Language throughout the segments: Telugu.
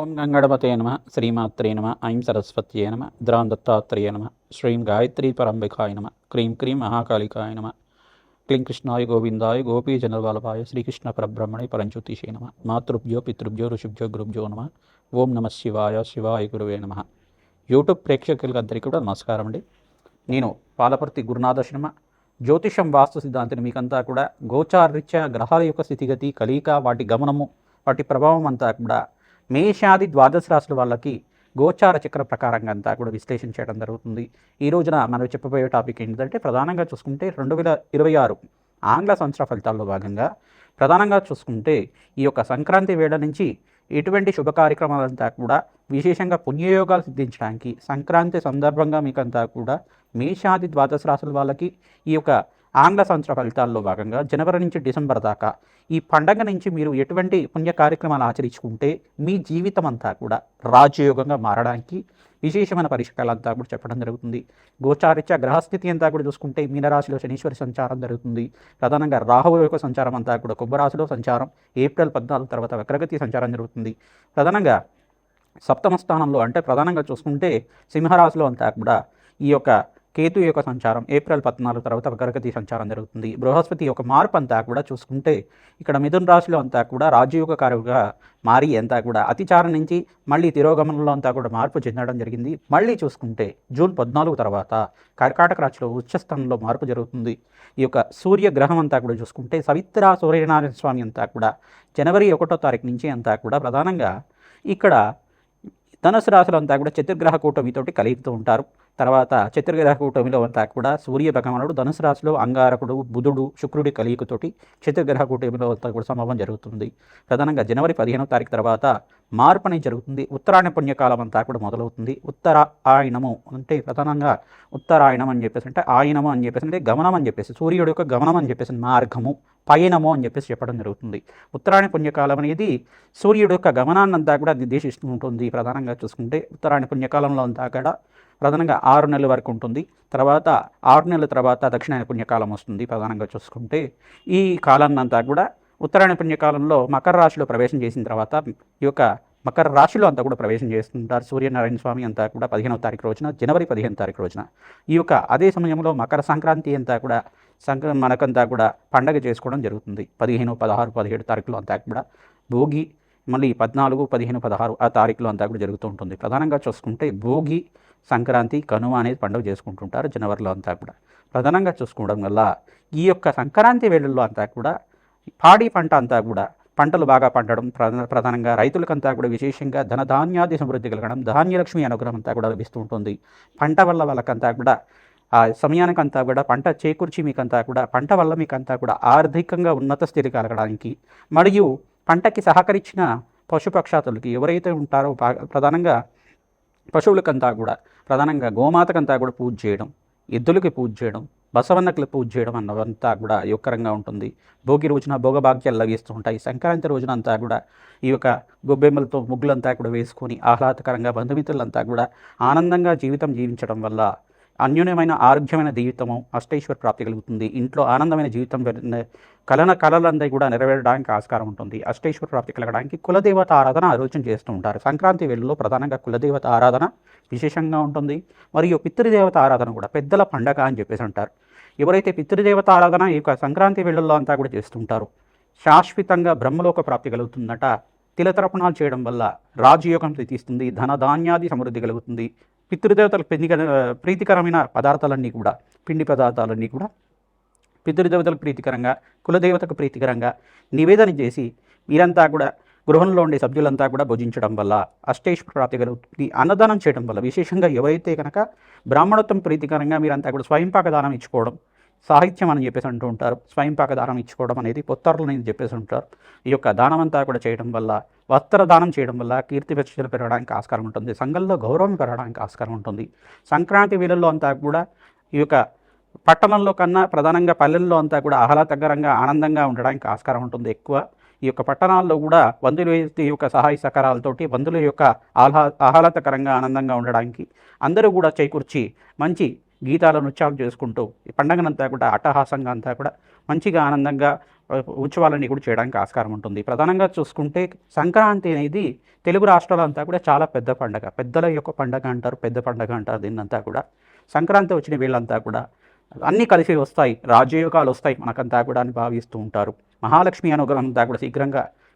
ఓం గంగణపతే నమ శ్రీమాత్రే నమ ఐం సరస్వత్యే నమ ద్రాం దత్తాత్రేయ నమ శ్రీం గాయత్రీ పరంబికాయ నమ క్రీం క్రీం మహాకాళికాయ నమ క్లీం కృష్ణాయ గోవిందాయ గోపీ జనవల్లభాయ శ్రీకృష్ణ పరబ్రహ్మణి పరంజ్యోతిషే నమ మాతృభ్యో పితృభ్యో ఋషుభ్యో గురుభ్యో నమ ఓం నమ శివాయ శివాయ గురువే నమ. యూట్యూబ్ ప్రేక్షకులకు అందరికీ కూడా నమస్కారం అండి. నేను పాలపర్తి గురునాథ శర్మ. జ్యోతిషం వాస్తు సిద్ధాంతిని మీకంతా కూడా గోచారరీత్యా గ్రహాల యొక్క స్థితిగతి కలిక వాటి గమనము వాటి ప్రభావం అంతా కూడా మేషాది ద్వాదశ రాశుల వాళ్ళకి గోచార చక్ర ప్రకారంగా అంతా కూడా విశ్లేషణ చేయడం జరుగుతుంది. ఈ రోజున మనం చెప్పబోయే టాపిక్ ఏంటంటే ప్రధానంగా చూసుకుంటే రెండు వేల ఇరవై ఆరు ఆంగ్ల సంవత్సర ఫలితాల్లో భాగంగా ప్రధానంగా చూసుకుంటే ఈ యొక్క సంక్రాంతి వేళ నుంచి ఎటువంటి శుభ కార్యక్రమాలంతా కూడా విశేషంగా పుణ్యయోగాలు సిద్ధించడానికి సంక్రాంతి సందర్భంగా మీకంతా కూడా మేషాది ద్వాదశ రాశుల వాళ్ళకి ఈ యొక్క ఆంగ్ల సంవత్సర ఫలితాల్లో భాగంగా జనవరి నుంచి డిసెంబర్ దాకా ఈ పండగ నుంచి మీరు ఎటువంటి పుణ్య కార్యక్రమాలు ఆచరించుకుంటే మీ జీవితం అంతా కూడా రాజయోగంగా మారడానికి విశేషమైన పరిష్కారాలంతా కూడా చెప్పడం జరుగుతుంది. గోచారిత్య గ్రహస్థితి అంతా కూడా చూసుకుంటే మీనరాశిలో శనీశ్వరి సంచారం జరుగుతుంది. ప్రధానంగా రాహువు యొక్క సంచారం అంతా కూడా కుంభరాశిలో సంచారం. ఏప్రిల్ పద్నాలుగు తర్వాత వక్రగతి సంచారం జరుగుతుంది. ప్రధానంగా సప్తమ స్థానంలో అంటే ప్రధానంగా చూసుకుంటే సింహరాశిలో అంతా కూడా ఈ యొక్క కేతు యొక్క సంచారం ఏప్రిల్ పద్నాలుగు తర్వాత వక్రగతి సంచారం జరుగుతుంది. బృహస్పతి యొక్క మార్పు అంతా కూడా చూసుకుంటే ఇక్కడ మిథున రాశిలో అంతా కూడా రాజయోగకారుగా మారి అంతా కూడా అతిచారం నుంచి మళ్ళీ తిరోగమనంలో అంతా కూడా మార్పు చెందడం జరిగింది. మళ్ళీ చూసుకుంటే జూన్ పద్నాలుగు తర్వాత కర్కాటక రాశిలో ఉచ్చస్థానంలో మార్పు జరుగుతుంది. ఈ యొక్క సూర్యగ్రహం అంతా కూడా చూసుకుంటే సవిత్ర సూర్యనారాయణ స్వామి అంతా కూడా జనవరి ఒకటో తారీఖు నుంచి అంతా కూడా ప్రధానంగా ఇక్కడ ధనుసు రాశులు అంతా కూడా చతుర్గ్రహ కూటమితోటి కలిగుతూ ఉంటారు. తర్వాత చతుర్గ్రహ కూటమిలో అంతా కూడా సూర్య భగవానుడు ధనుసు రాశిలో అంగారకుడు బుధుడు శుక్రుడి కలియుకతోటి చతుర్గ్రహ కూటమిలో అంతా కూడా సంభవం జరుగుతుంది. ప్రధానంగా జనవరి పదిహేనవ తారీఖు తర్వాత మార్పు జరుగుతుంది. ఉత్తరాయణ పుణ్యకాలం అంతా కూడా మొదలవుతుంది. ఉత్తర ఆయనము అంటే ప్రధానంగా ఉత్తరాయణం అని చెప్పేసి అంటే ఆయనము అని చెప్పేసి అంటే గమనం అని చెప్పేసి సూర్యుడు యొక్క గమనం అని చెప్పేసి మార్గము పయనము అని చెప్పేసి చెప్పడం జరుగుతుంది. ఉత్తరాయణ పుణ్యకాలం అనేది సూర్యుడు యొక్క గమనాన్నంతా కూడా నిర్దేశిస్తూ ఉంటుంది. ప్రధానంగా చూసుకుంటే ఉత్తరాయణ పుణ్యకాలంలో అంతా కూడా ప్రధానంగా ఆరు నెలల వరకు ఉంటుంది. తర్వాత ఆరు నెలల తర్వాత దక్షిణాయన పుణ్యకాలం వస్తుంది. ప్రధానంగా చూసుకుంటే ఈ కాలాన్నంతా కూడా ఉత్తరాయణ పుణ్యకాలంలో మకర రాశిలో ప్రవేశం చేసిన తర్వాత ఈ యొక్క మకర రాశిలో అంతా కూడా ప్రవేశం చేస్తుంటారు. సూర్యనారాయణ స్వామి అంతా కూడా పదిహేనవ తారీఖు రోజున జనవరి పదిహేను తారీఖు రోజున ఈ యొక్క అదే సమయంలో మకర సంక్రాంతి అంతా కూడా సంక్ర మనకంతా కూడా పండగ చేసుకోవడం జరుగుతుంది. పదిహేను పదహారు పదిహేడు తారీఖులో అంతా కూడా భోగి మళ్ళీ పద్నాలుగు పదిహేను పదహారు ఆ తారీఖులో అంతా కూడా జరుగుతూ ఉంటుంది. ప్రధానంగా చూసుకుంటే భోగి సంక్రాంతి కనుమ అనేది పండుగ చేసుకుంటుంటారు జనవరిలో అంతా కూడా. ప్రధానంగా చూసుకోవడం వల్ల ఈ యొక్క సంక్రాంతి వేళల్లో అంతా కూడా పాడి పంట అంతా కూడా పంటలు బాగా పండడం ప్రధాన ప్రధానంగా రైతులకంతా కూడా విశేషంగా ధనధాన్యాది సమృద్ధి కలగడం ధాన్యలక్ష్మి అనుగ్రహం అంతా కూడా లభిస్తూ ఉంటుంది పంట వల్ల వాళ్ళకంతా కూడా ఆ సమయానికంతా కూడా పంట చేకూర్చి మీకంతా కూడా పంట వల్ల మీకంతా కూడా ఆర్థికంగా ఉన్నత స్థితి కలగడానికి మరియు పంటకి సహకరించిన పశుపక్షాతులకి ఎవరైతే ఉంటారో ప్రధానంగా పశువులకంతా కూడా ప్రధానంగా గోమాతకంతా కూడా పూజ చేయడం ఎద్దులకి పూజ చేయడం బసవన్నకులు పూజ చేయడం అన్నదంతా కూడా యువకరంగా ఉంటుంది. భోగి రోజున భోగభాగ్యాలు లభిస్తూ ఉంటాయి. సంక్రాంతి రోజున అంతా కూడా ఈ యొక్క గొబ్బెమ్మలతో ముగ్గులంతా కూడా వేసుకొని ఆహ్లాదకరంగా బంధుమిత్రులంతా కూడా ఆనందంగా జీవితం జీవించడం వల్ల అన్యోన్యమైన ఆరోగ్యమైన జీవితము అష్టైశ్వర ప్రాప్తి కలుగుతుంది. ఇంట్లో ఆనందమైన జీవితం కలన కళలందరి కూడా నెరవేరడానికి ఆస్కారం ఉంటుంది. అష్టైశ్వర ప్రాప్తి కలగడానికి కులదేవత ఆరాధన ఆలోచన చేస్తూ ఉంటారు. సంక్రాంతి వేళలో ప్రధానంగా కులదేవత ఆరాధన విశేషంగా ఉంటుంది. మరియు పితృదేవత ఆరాధన కూడా పెద్దల పండగ అని చెప్పేసి అంటారు. ఎవరైతే పితృదేవత ఆరాధన ఈ యొక్క సంక్రాంతి వేళల్లో అంతా కూడా చేస్తుంటారు శాశ్వతంగా బ్రహ్మలోక ప్రాప్తి కలుగుతుందట. తిలతర్పణాలు చేయడం వల్ల రాజయోగం తీస్తుంది. ధన ధాన్యాది సమృద్ధి కలుగుతుంది. పితృదేవతలకు పెందిక ప్రీతికరమైన పదార్థాలన్నీ కూడా పిండి పదార్థాలన్నీ కూడా పితృదేవతలకు ప్రీతికరంగా కులదేవతకు ప్రీతికరంగా నివేదన చేసి మీరంతా కూడా గృహంలో ఉండే సభ్యులంతా కూడా భుజించడం వల్ల అష్టేశ్వర ప్రాప్తి కలుగుతుంది అన్నదానం చేయడం వల్ల విశేషంగా ఎవరైతే కనుక బ్రాహ్మణత్వం ప్రీతికరంగా మీరంతా కూడా స్వయంపాక దానం ఇచ్చుకోవడం సాహిత్యం అని చెప్పేసి అంటూ ఉంటారు. స్వయంపాక దానం ఇచ్చుకోవడం అనేది పొత్తర్లు అని చెప్పేసి ఉంటారు ఈ యొక్క దానం అంతా కూడా చేయడం వల్ల వస్త్ర దానం చేయడం వల్ల కీర్తి ప్రతిష్టలు పెరగడానికి ఆస్కారం ఉంటుంది. సంఘంలో గౌరవం పెరగడానికి ఆస్కారం ఉంటుంది. సంక్రాంతి వేళల్లో అంతా కూడా ఈ యొక్క పట్టణంలో కన్నా ప్రధానంగా పల్లెల్లో అంతా కూడా ఆహ్లాదకరంగా ఆనందంగా ఉండడానికి ఆస్కారం ఉంటుంది ఎక్కువ. ఈ యొక్క పట్టణాల్లో కూడా బంధువుల ఈ యొక్క సహాయ సహకారాలతోటి బంధువుల యొక్క ఆహ్లా ఆహ్లాదకరంగా ఆనందంగా ఉండడానికి అందరూ కూడా చేకూర్చి మంచి గీతాల నృత్యాలు చేసుకుంటూ ఈ పండగనంతా కూడా అట్టహాసంగా అంతా కూడా మంచిగా ఆనందంగా ఉత్సవాలన్నీ కూడా చేయడానికి ఆస్కారం ఉంటుంది. ప్రధానంగా చూసుకుంటే సంక్రాంతి అనేది తెలుగు రాష్ట్రాలంతా కూడా చాలా పెద్ద పండగ. పెద్దల యొక్క పండగ అంటారు పెద్ద పండగ అంటారు దీన్నంతా కూడా. సంక్రాంతి వచ్చిన వీళ్ళంతా కూడా అన్నీ కలిసి వస్తాయి రాజయోగాలు వస్తాయి మనకంతా కూడా అని భావిస్తూ ఉంటారు. మహాలక్ష్మి అనుగ్రహం అంతా కూడా శీఘ్రంగా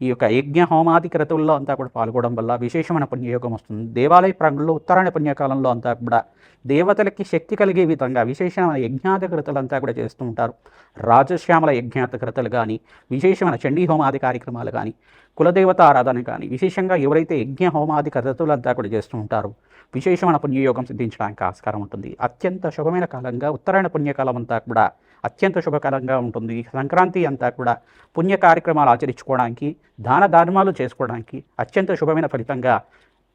ఈ యొక్క యజ్ఞ హోమాది క్రతువుల్లో అంతా కూడా పాల్గొనడం వల్ల విశేషమైన పుణ్యయోగం వస్తుంది. దేవాలయ ప్రాంగంలో ఉత్తరాయణ పుణ్యకాలంలో అంతా కూడా దేవతలకి శక్తి కలిగే విధంగా విశేషమైన యజ్ఞాత క్రతులు అంతా కూడా చేస్తూ ఉంటారు. రాజశ్యామల యజ్ఞాత క్రతలు కానీ విశేషమైన చండీ హోమాది కార్యక్రమాలు కానీ కులదేవత ఆరాధన కానీ విశేషంగా ఎవరైతే యజ్ఞ హోమాది క్రతులంతా కూడా చేస్తూ ఉంటారో విశేషమైన పుణ్యయోగం సిద్ధించడానికి ఆస్కారం ఉంటుంది. అత్యంత శుభమైన కాలంగా ఉత్తరాయణ పుణ్యకాలం అంతా కూడా అత్యంత శుభకరంగా ఉంటుంది. సంక్రాంతి అంతా కూడా పుణ్య కార్యక్రమాలు ఆచరించుకోవడానికి దాన ధర్మాలు చేసుకోవడానికి అత్యంత శుభమైన ఫలితంగా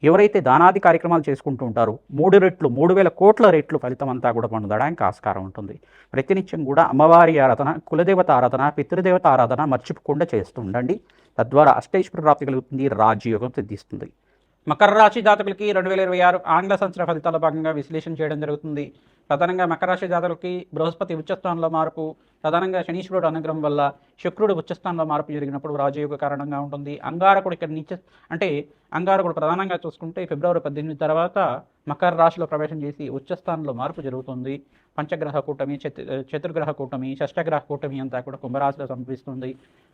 ఎవరైతే దానాది కార్యక్రమాలు చేసుకుంటూ ఉంటారో మూడు రెట్లు మూడు వేల కోట్ల రెట్లు ఫలితం అంతా కూడా పొందడానికి ఆస్కారం ఉంటుంది. ప్రతినిత్యం కూడా అమ్మవారి ఆరాధన కులదేవత ఆరాధన పితృదేవత ఆరాధన మర్చిపోకుండా చేస్తూ ఉండండి. తద్వారా అష్టైశ్వర ప్రాప్తి కలుగుతుంది రాజ్యయోగం సిద్ధిస్తుంది. మకర రాశి జాతకులకి రెండు వేల ఇరవై ఆరు ఆంగ్ల సంవత్సర ఫలితాల భాగంగా విశ్లేషణ చేయడం జరుగుతుంది. ప్రధానంగా మకరాశి జాతకులకి బృహస్పతి ఉచ్చస్థానంలో మార్పు ప్రధానంగా శనీశ్వరుడు అనుగ్రహం వల్ల శుక్రుడు ఉచ్చస్థానంలో మార్పు జరిగినప్పుడు రాజయోగ కారణంగా ఉంటుంది. అంగారకుడు ఇక్కడ నిత్య అంటే అంగారకుడు ప్రధానంగా చూసుకుంటే ఫిబ్రవరి పద్దెనిమిది తర్వాత మకర రాశిలో ప్రవేశం చేసి ఉచ్చస్థానంలో మార్పు జరుగుతుంది. పంచగ్రహ కూటమి చతు చతుర్గ్రహ కూటమి షష్టగ్రహ కూటమి అంతా కూడా కుంభరాశిలో సంభవిస్తుంది.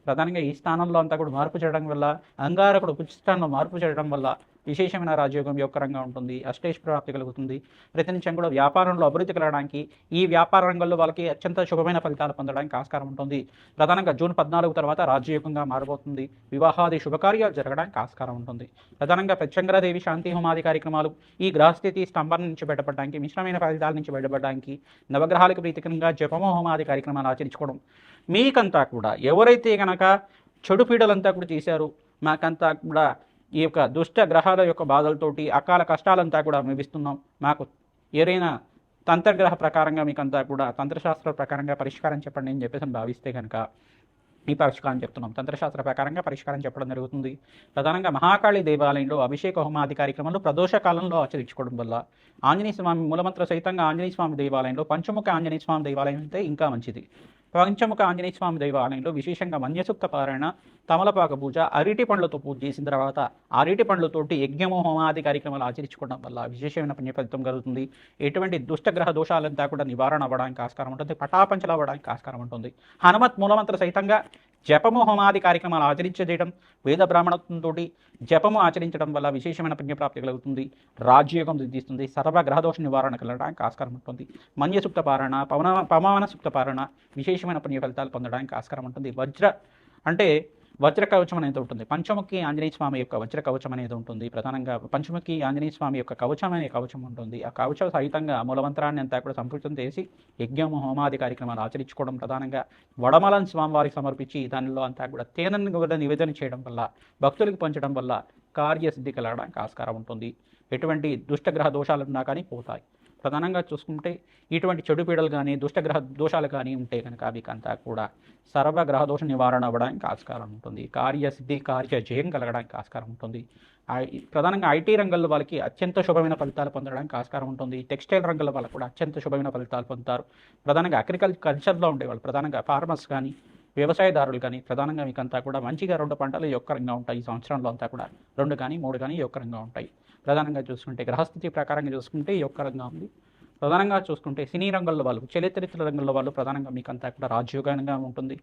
ప్రధానంగా ఈ స్థానంలో అంతా కూడా మార్పు చేయడం వల్ల అంగారకుడు ఉచ్చస్థానంలో మార్పు చేయడం వల్ల విశేషమైన రాజయోగం యొక్కరంగా ఉంటుంది అష్టేష్ ప్రాప్తి కలుగుతుంది. ప్రతినిత్యం కూడా వ్యాపారంలో అభివృద్ధి కలగడానికి ఈ వ్యాపార రంగంలో వాళ్ళకి అత్యంత శుభమైన ఫలితాలు పొందడానికి ఆస్కారం ఉంటుంది. ప్రధానంగా జూన్ పద్నాలుగు తర్వాత రాజయోగంగా మారబోతుంది. వివాహాది శుభకార్యాలు జరగడానికి ఆస్కారం ఉంటుంది. ప్రధానంగా ప్రత్యంగరాదేవి శాంతి హోమాది కార్యక్రమాలు ఈ గ్రహస్థితి స్తంభం నుంచి బయటపడడానికి మిశ్రమైన ఫలితాల నుంచి బయటపడడానికి నవగ్రహాలకు ప్రీతికరంగా జపమో హోమాది కార్యక్రమాలు ఆచరించుకోవడం. మీకంతా కూడా ఎవరైతే కనుక చెడు పీడలంతా కూడా చేశారు మాకంతా కూడా ఈ యొక్క దుష్ట గ్రహాల యొక్క బాధలతోటి అకాల కష్టాలంతా కూడా మేమిస్తున్నాం మాకు ఏదైనా తంత్రగ్రహ ప్రకారంగా మీకంతా కూడా తంత్రశాస్త్ర ప్రకారంగా పరిష్కారం చెప్పండి అని చెప్పేసి భావిస్తే కనుక ఈ పరిష్కారం చెప్తున్నాం. తంత్రశాస్త్ర ప్రకారంగా పరిష్కారం చెప్పడం జరుగుతుంది. ప్రధానంగా మహాకాళి దేవాలయంలో అభిషేక హోమాది కార్యక్రమాలు ప్రదోష కాలంలో ఆచరించుకోవడం వల్ల ఆంజనేయ స్వామి మూలమంత్ర సహితంగా ఆంజనేయ స్వామి దేవాలయంలో పంచముఖ ఆంజనేయ స్వామి దేవాలయం అయితే ఇంకా మంచిది. పంచముఖ ఆంజనేయ స్వామి దేవాలయంలో విశేషంగా మన్యసూక్త పారాయణ తమలపాక పూజ అరటి పండ్లతో పూజ చేసిన తర్వాత అరటి పండ్లతోటి యజ్ఞము హోమాది కార్యక్రమాలు ఆచరించుకోవడం వల్ల విశేషమైన పుణ్య ఫలితం కలుగుతుంది. ఎటువంటి దుష్టగ్రహ దోషాలంతా కూడా నివారణ అవ్వడానికి ఆస్కారం ఉంటుంది పటాపంచలు అవ్వడానికి ఆస్కారం ఉంటుంది. హనుమత్ మూలమంత్ర సహితంగా జపము హోమాది కార్యక్రమాలు ఆచరించజేయడం వేద బ్రాహ్మణత్వంతో జపము ఆచరించడం వల్ల విశేషమైన పుణ్యప్రాప్తి కలుగుతుంది. రాజ్యోగం సిద్ధిస్తుంది. సర్వ గ్రహదోష నివారణ కలగడానికి ఆస్కారం ఉంటుంది. మన్యసుప్త పారణ పవన పవన సుప్త పారణ విశేషమైన పుణ్య ఫలితాలు పొందడానికి ఆస్కారం ఉంటుంది. వజ్ర అంటే వజ్ర కవచం అనేది ఉంటుంది. పంచముఖి ఆంజనేయ స్వామి యొక్క వజ్ర కవచం అనేది ఉంటుంది. ప్రధానంగా పంచముఖి ఆంజనేయ స్వామి యొక్క కవచం అనే కవచం ఉంటుంది. ఆ కవచం సహితంగా మూలమంత్రాన్ని అంతా కూడా సంపూర్తం చేసి యజ్ఞము హోమాది కార్యక్రమాలు ఆచరించుకోవడం ప్రధానంగా వడమలన్ స్వామివారికి సమర్పించి దానిలో అంతా కూడా తేనెను కూడా నివేదన చేయడం వల్ల భక్తులకు పంచడం వల్ల కార్యసిద్ధి కలగడానికి ఆస్కారం ఉంటుంది. ఎటువంటి దుష్టగ్రహ దోషాలున్నా కానీ పోతాయి. ప్రధానంగా చూసుకుంటే ఇటువంటి చెడు పీడలు కానీ దుష్టగ్రహ దోషాలు కానీ ఉంటే కనుక వీకంతా కూడా సర్వ గ్రహ దోష నివారణ అవ్వడానికి ఆస్కారం ఉంటుంది. కార్యసిద్ధి కార్య జయం కలగడానికి ఆస్కారం ఉంటుంది. ప్రధానంగా ఐటీ రంగంలో వాళ్ళకి అత్యంత శుభమైన ఫలితాలు పొందడానికి ఆస్కారం ఉంటుంది. టెక్స్టైల్ రంగంలో వాళ్ళకి కూడా అత్యంత శుభమైన ఫలితాలు పొందుతారు. ప్రధానంగా అగ్రికల్చర్లో ఉండేవాళ్ళు ప్రధానంగా ఫార్మర్స్ కానీ వ్యవసాయదారులు కానీ ప్రధానంగా మీకంతా కూడా మంచిగా రెండు పంటలు యొక్కరంగా ఉంటాయి. ఈ సంవత్సరంలో అంతా కూడా రెండు కానీ మూడు కానీ యొక్కరంగా ఉంటాయి. ప్రధానంగా చూసుకుంటే గ్రహస్థితి ప్రకారంగా చూసుకుంటే ఈ యొక్క రంగం ఉంది. ప్రధానంగా చూసుకుంటే సినీ రంగంలో వాళ్ళు చరిత్ర రంగంలో వాళ్ళు ప్రధానంగా మీకంతా కూడా రాజ్యోగంగా ఉంటుంది.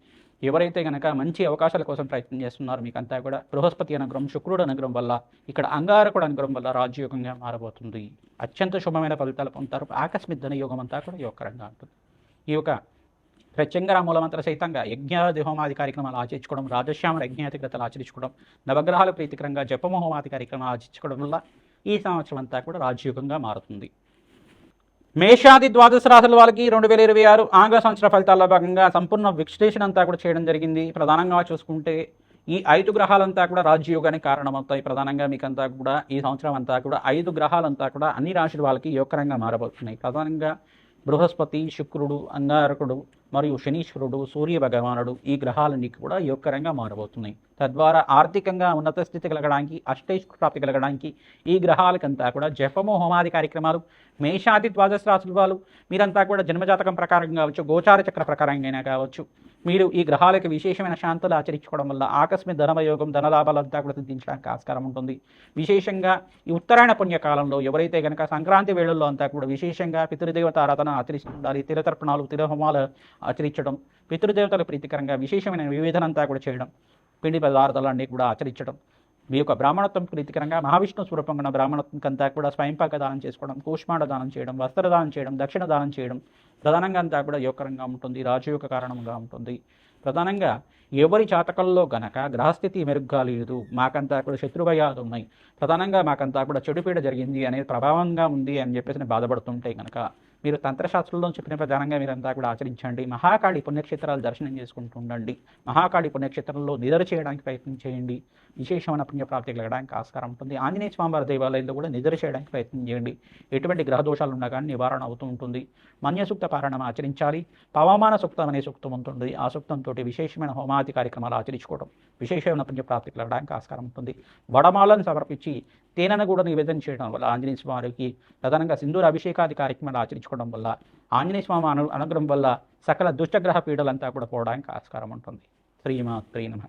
ఎవరైతే కనుక మంచి అవకాశాల కోసం ప్రయత్నం చేస్తున్నారో మీకంతా కూడా బృహస్పతి అనుగ్రహం శుక్రుడు అనుగ్రహం వల్ల ఇక్కడ అంగారకుడు అనుగ్రహం వల్ల రాజ్యోగంగా మారబోతుంది. అత్యంత శుభమైన ఫలితాలు పొందుతారు. ఆకస్మిక ధన యోగం అంతా కూడా యొక్కరంగా ఉంటుంది ఈ యొక్క ప్రత్యంగర మూలమంత్ర సహితంగా యజ్ఞాది హోమాది కార్యక్రమాలు ఆచరించుకోవడం రాజశ్యామ యజ్ఞాతిగ్రతలు ఆచరించుకోవడం నవగ్రహాల ప్రీతికరంగా జపమ హోమాది కార్యక్రమాలు ఆచరించుకోవడం వల్ల ఈ సంవత్సరం అంతా కూడా రాజయోగంగా మారుతుంది. మేషాది ద్వాదశ రాశుల వాళ్ళకి రెండు వేల ఇరవై ఆరు ఆంగ్ల సంవత్సర ఫలితాల్లో భాగంగా సంపూర్ణ విశ్లేషణ అంతా కూడా చేయడం జరిగింది. ప్రధానంగా చూసుకుంటే ఈ ఐదు గ్రహాలంతా కూడా రాజయోగానికి కారణమవుతాయి. ప్రధానంగా మీకంతా కూడా ఈ సంవత్సరం అంతా కూడా ఐదు గ్రహాలంతా కూడా అన్ని రాశుల వాళ్ళకి యోగకరంగా మారబోతున్నాయి. ప్రధానంగా బృహస్పతి శుక్రుడు అంగారకుడు మరియు శనీశ్వరుడు సూర్య భగవానుడు ఈ గ్రహాలన్నీ కూడా యోగకరంగా మారబోతున్నాయి. తద్వారా ఆర్థికంగా ఉన్నత స్థితి కలగడానికి అష్టైశ్వ ప్రాప్తి కలగడానికి ఈ గ్రహాలకంతా కూడా జపము హోమాది కార్యక్రమాలు మేషాది ద్వాదశ రాశుల వాళ్ళు మీరంతా కూడా జన్మజాతకం ప్రకారం కావచ్చు గోచార చక్ర ప్రకారంగా కావచ్చు మీరు ఈ గ్రహాలకు విశేషమైన శాంతులు ఆచరించుకోవడం వల్ల ఆకస్మిక ధనవయోగం ధనలాభాలంతా కూడా సిద్ధించడానికి ఆస్కారం ఉంటుంది. విశేషంగా ఈ ఉత్తరాయణ పుణ్యకాలంలో ఎవరైతే కనుక సంక్రాంతి వేళల్లో అంతా కూడా విశేషంగా పితృదేవత ఆరాధన ఆచరిస్తుండాలి తిరతర్పణాలు తిరహోమాలు ఆచరించడం పితృదేవతల ప్రీతికరంగా విశేషమైన వివిధనంతా కూడా చేయడం పిండి పదార్థాలన్నీ కూడా ఆచరించడం మీ యొక్క బ్రాహ్మణత్వం ప్రీతికరంగా మహావిష్ణు స్వరూపంగా బ్రాహ్మణత్వంకంతా కూడా స్వయంపాక దానం చేసుకోవడం కూష్మాండ దానం చేయడం వస్త్రదానం చేయడం దక్షిణ దానం చేయడం ప్రధానంగా అంతా కూడా యోగకరంగా ఉంటుంది రాజయోగ కారణంగా ఉంటుంది. ప్రధానంగా ఎవరి జాతకంలో గనక గ్రహస్థితి మెరుగ్గా లేదు మాకంతా కూడా శత్రుభయాలు ఉన్నాయి ప్రధానంగా మాకంతా కూడా చెడుపీడ జరిగింది అనేది ప్రభావంగా ఉంది అని చెప్పేసి బాధపడుతుంటే కనుక మీరు తంత్రశాస్త్రంలో చెప్పిన ప్రధానంగా మీరంతా కూడా ఆచరించండి. మహాకాళి పుణ్యక్షేత్రాలు దర్శనం చేసుకుంటూ ఉండండి. మహాకాళి పుణ్యక్షేత్రంలో నిద్ర చేయడానికి ప్రయత్నం చేయండి. విశేషమైన పుణ్యప్రాప్తి కలగడానికి ఆస్కారం ఉంటుంది. ఆంజనేయ స్వామివారి దేవాలయంలో కూడా నిద్ర చేయడానికి ప్రయత్నం చేయండి. ఎటువంటి గ్రహ దోషాలు ఉన్నా కానీ నివారణ అవుతూ ఉంటుంది. మన్యసూక్త పారాయణం ఆచరించాలి. పవమాన సూక్తం అనే సూక్తం ఉంటుంది. ఆ సూక్తంతో విశేషమైన హోమాది కార్యక్రమాలు ఆచరించుకోవడం విశేషమైన పుణ్యప్రాప్తి కలగడానికి ఆస్కారం ఉంటుంది. వడమాలను సమర్పించి తేనెను కూడా నివేదన చేయడం వల్ల ఆంజనేయ స్వామికి ప్రధానంగా సింధూర అభిషేకాది కార్యక్రమాలు ఆచరించుకోవడం వల్ల ఆంజనేయ స్వామి అను అనుగ్రహం వల్ల సకల దుష్టగ్రహ పీడలంతా కూడా పోవడానికి ఆస్కారం ఉంటుంది. శ్రీమాత్రీ నమ.